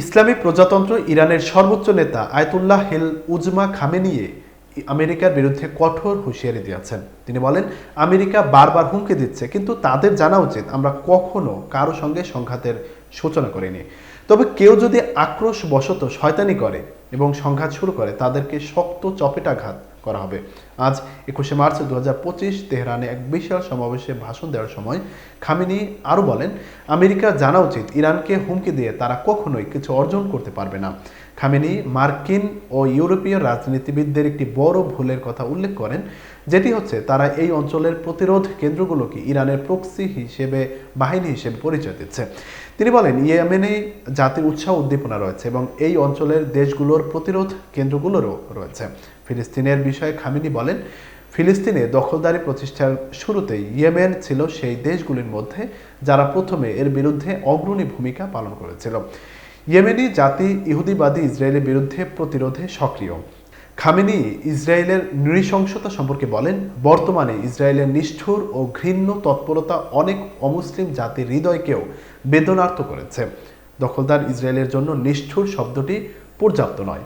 ইসলামী প্রজাতন্ত্র ইরানের সর্বোচ্চ নেতা আয়তুল্লাহ হেল উজমা খামেনিয়ে আমেরিকার বিরুদ্ধে কঠোর হুঁশিয়ারি দিয়েছেন। তিনি বলেন, আমেরিকা বারবার হুমকি দিচ্ছে, কিন্তু তাদের জানা উচিত আমরা কখনো কারও সঙ্গে সংঘাতের সূচনা করিনি। তবে কেউ যদি আক্রোশ বশত শয়তানি করে এবং সংঘাত শুরু করে, তাদেরকে শক্ত চপেটাঘাত করা হবে। আজ একুশে মার্চ দু হাজার পঁচিশ তেহরানে এক বিশাল সমাবেশে ভাষণ দেওয়ার সময় খামিনি আরও বলেন, আমেরিকা জানা উচিত, ইরানকে হুমকি দিয়ে তারা কখনোই কিছু অর্জন করতে পারবে না। খামেনি মার্কিন ও ইউরোপীয় রাজনীতিবিদদের একটি বড় ভুলের কথা উল্লেখ করেন, যেটি হচ্ছে তারা এই অঞ্চলের প্রতিরোধ কেন্দ্রগুলোকে ইরানের প্রক্সি হিসেবে, বাহিনী হিসেবে পরিচয় দিচ্ছে। তিনি বলেন, ইয়েমেনে জাতির উৎসাহ উদ্দীপনা রয়েছে এবং এই অঞ্চলের দেশগুলোর প্রতিরোধ কেন্দ্রগুলোরও রয়েছে। ফিলিস্তিনের বিষয়ে খামিনি বলেন, ফিলিস্তিনে দখলদারি প্রতিষ্ঠার শুরুতেই ইয়েমেন ছিল সেই দেশগুলির মধ্যে যারা প্রথমে এর বিরুদ্ধে অগ্রণী ভূমিকা পালন করেছিল। ইয়েমেনি জাতি ইহুদিবাদী ইসরায়েলের বিরুদ্ধে প্রতিরোধে সক্রিয়। খামেনি ইসরায়েলের নৃশংসতা সম্পর্কে বলেন, বর্তমানে ইসরায়েলের নিষ্ঠুর ও ঘৃণ্য তৎপরতা অনেক অমুসলিম জাতির হৃদয়কেও বেদনার্থ করেছে। দখলদার ইসরায়েলের জন্য নিষ্ঠুর শব্দটি পর্যাপ্ত নয়।